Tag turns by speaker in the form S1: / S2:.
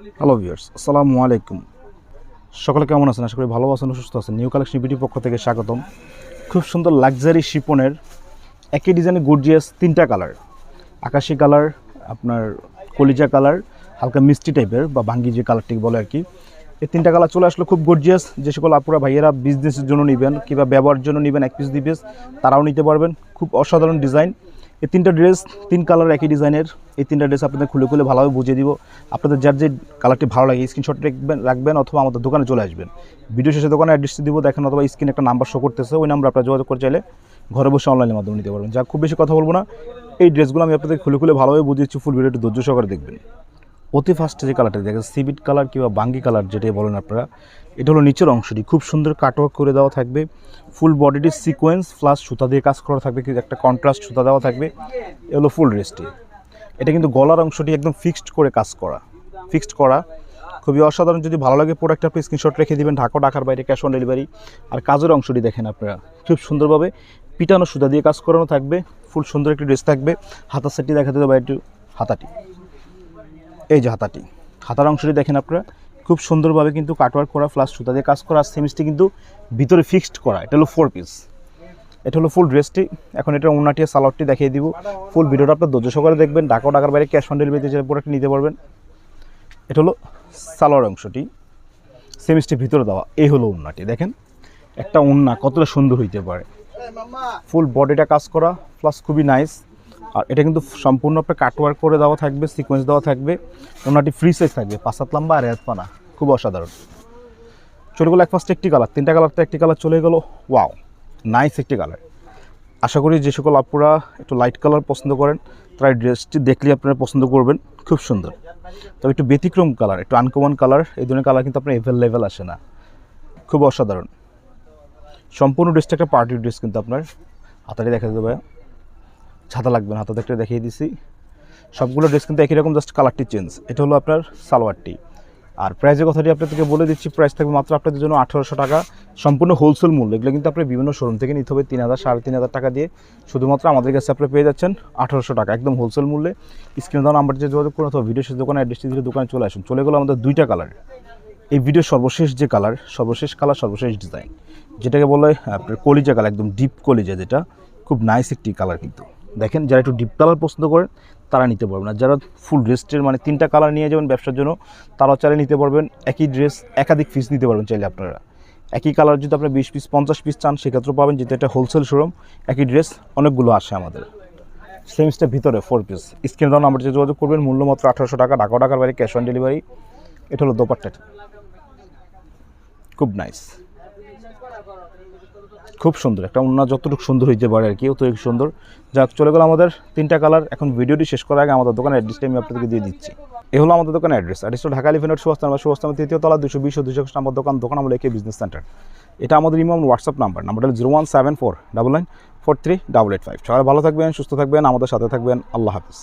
S1: Hello viewers আসসালামু আলাইকুম সকলে কেমন আছেন? আশা করি ভালো আছেন, সুস্থ আছেন। নিউ কালেকশন বিটি পক্ষ থেকে স্বাগতম। খুব সুন্দর লাক্সারি শিপনের একই ডিজাইনের গর্জিয়াস তিনটা কালার আকাশি কালার আপনার কলিজা কালার হালকা মিষ্টি টাইপের বা ভাঙ্গি যে কালারটি বলে আর কি। এই তিনটা কালার চলে আসলো খুব গর্জিয়াস যে সকল আপুরা, ভাইয়েরা বিজনেসের জন্য নেবেন কিংবা ব্যবহারের জন্য নেবেন এক পিস দুই পিস তারাও নিতে পারবেন। খুব অসাধারণ ডিজাইন এই তিনটা ড্রেস তিন কালার একই ডিজাইনের এই তিনটা ড্রেস আপনাদের খুলে খুলে ভালোভাবে বুঝিয়ে দিব। আপনাদের যার যে কালারটি ভালো লাগে স্ক্রিনশট রাখবেন রাখবেন অথবা আমাদের দোকানে চলে আসবেন। ভিডিও শেষে দোকানে অ্যাড্রেসটি দিব, দেখেন অথবা স্ক্রিনে একটা নাম্বার শো করতেছে, ওই নাম্বার আপনারা যোগাযোগ করে চাইলে ঘরে বসে অনলাইনের মাধ্যমে নিতে পারবেন। যা খুব বেশি কথা বলব না, এই ড্রেসগুলো আমি আপনাদের খুলে খুলে ভালোভাবে বুঝিয়েছি ফুল ভিডিওটি ধৈর্য সহকারে দেখবেন। অতি ফার্স্টে যে কালারটা দেখেন সিবিট কালার কিংবা বাঙ্গি কালার যেটাই বলেন আপনারা, এটা হলো নিচের অংশটি। খুব সুন্দর কাটওয়ার্ক করে দেওয়া থাকবে। ফুল বডিটির সিকোয়েন্স প্লাস সুতা দিয়ে কাজ করা থাকবে, কিন্তু একটা কন্ট্রাস্ট সুতা দেওয়া থাকবে। এ হলো ফুল ড্রেসটি এটা কিন্তু গলার অংশটি একদম ফিক্সড করে কাজ করা। ফিক্সড করা। খুবই অসাধারণ। যদি ভালো লাগে প্রোডাক্ট আপনি স্ক্রিনশট রেখে দেবেন। ঢাকা, ঢাকার বাইরে ক্যাশ অন ডেলিভারি আর কাজের অংশটি দেখেন আপনারা। খুব সুন্দরভাবে পিটানো সুতা দিয়ে কাজ করানো থাকবে। ফুল সুন্দর একটি ড্রেস থাকবে। হাতার সেটটি দেখাতে দেবো একটু হাতাটি। এই যে হাতাটি। হাতার অংশটি দেখেন আপনারা, খুব সুন্দরভাবে কিন্তু কাটওয়ার্ক করা প্লাস সুতা দিয়ে কাজ করা, আর সেমিসটি কিন্তু ভিতরে ফিক্সড করা। এটা হলো ফোর পিস এটা হলো ফুল ড্রেসটি এখন এটা আর সালোয়ারটি দেখিয়ে দিব। ফুল ভিডিওটা আপনার ধৈর্য সহকারে দেখবেন। ঢাকা ঢাকার বাইরে ক্যাশ অন ডেলিভারিতে যে প্রোডাক্ট নিতে পারবেন। এটা হলো সালোয়ার অংশটি। সেমিসটি ভিতরে দেওয়া। এই হলো ওন্নাটি দেখেন, একটা ওন্না কতটা সুন্দর হইতে পারে। ফুল বডিটা কাজ করা প্লাস খুবই নাইস আর এটা কিন্তু সম্পূর্ণ আপনার কাটওয়ার্ক করে দেওয়া থাকবে সিকোয়েন্স দেওয়া থাকবে। ওনাটি ফ্রি সাইজ থাকবে পাঁচাত লম্বা আর এক পানা। খুব অসাধারণ। চলে গেলো এক ফার্স্ট একটি কালার তিনটা কালার তো একটি কালার চলে গেলো। ওয়াও নাইস একটি কালার আশা করি যে সকল আপুরা একটু লাইট কালার পছন্দ করেন, তারা ড্রেসটি দেখলে আপনারা পছন্দ করবেন। খুব সুন্দর। তবে একটু ব্যতিক্রম কালার একটু আনকমন কালার এই ধরনের কালার কিন্তু আপনার এভেলেবেল আসে না। খুব অসাধারণ। সম্পূর্ণ ড্রেসটা একটা পার্টি ড্রেস কিন্তু আপনার। হাতারে দেখা দেবে ছাতা লাগবে না একটা দেখিয়ে দিছি। সবগুলো ড্রেস কিন্তু একই রকম জাস্ট কালারটি চেঞ্জ এটা হলো আপনার সালোয়ারটি আর প্রাইসের কথাটি আপনাদেরকে বলে দিচ্ছি প্রাইস থাকবে মাত্র আপনাদের জন্য আঠারোশো টাকা। সম্পূর্ণ হোলসেল মূল্য, এগুলো কিন্তু আপনি বিভিন্ন শোরুম থেকে নিতে হবে, তিন হাজার, সাড়ে তিন হাজার টাকা দিয়ে। শুধুমাত্র আমাদের কাছে আপনি পেয়ে যাচ্ছেন আঠারোশো টাকা, একদম হোলসেল মূল্যে। স্ক্রিনে দেওয়া নাম্বার যে যোগাযোগ করুন অথবা ভিডিও শেষ দোকানে অ্যাড্রেসটি দিলে দোকানে চলে আসুন। চলে গেলো আমাদের দুইটা কালার এই ভিডিওর সর্বশেষ যে কালার সর্বশেষ কালার সর্বশেষ ডিজাইন যেটাকে বলে আপনার কলিজা কালার একদম ডিপ কলিজা যেটা, খুব নাইস একটি কালার কিন্তু। দেখেন, যারা একটু ডিপ কালার পছন্দ করেন, তারা নিতে পারবেন। আর যারা ফুল ড্রেসটের মানে তিনটা কালার নিয়ে যাবেন ব্যবসার জন্য, তারাও চাইলে নিতে পারবেন। একই ড্রেস একাধিক পিস নিতে পারবেন চাইলে আপনারা। একই কালার যদি আপনার বিশ পিস পঞ্চাশ পিস চান, সেক্ষেত্রেও পাবেন, যেটা একটা হোলসেল শোরুম একই ড্রেস অনেকগুলো আসে আমাদের। সেমিসটার ভিতরে ফোর পিস স্ক্রিন দেওয়া নাম্বার যোগাযোগ করবেন, মূল্য মাত্র আঠারোশো টাকা, ঢাকা টাকার বাইরে ক্যাশ অন ডেলিভারি এটা হলো দোপাট্টাটা। খুব নাইস খুব সুন্দর, একটা অন্য যতটুকু সুন্দর হইতে পারে আর কি, অতটুকু সুন্দর। যাক, চলে গেল আমাদের তিনটা কালার এখন ভিডিওটি শেষ করার আগে আমাদের দোকানের অ্যাড্রেসটা আমি আপনাদেরকে দিয়ে দিচ্ছি। এ হলো আমাদের দোকানের অ্যাড্রেস অ্যাড্রেসটা ঢাকা লিফেনের সুস্থান বা সুস্থান তৃতীয় তলা দুশো বিশ দুশো নম্বর দোকান দোকান আমাদের একে বিজনেস সেন্টার এটা আমাদের ইমাম হোয়াটসঅ্যাপ নাম্বার নাম্বারটা zero one seven four double nine four three double eight five সবাই ভালো থাকবেন, সুস্থ থাকবেন, আমাদের সাথে থাকবেন। আল্লাহ হাফিজ।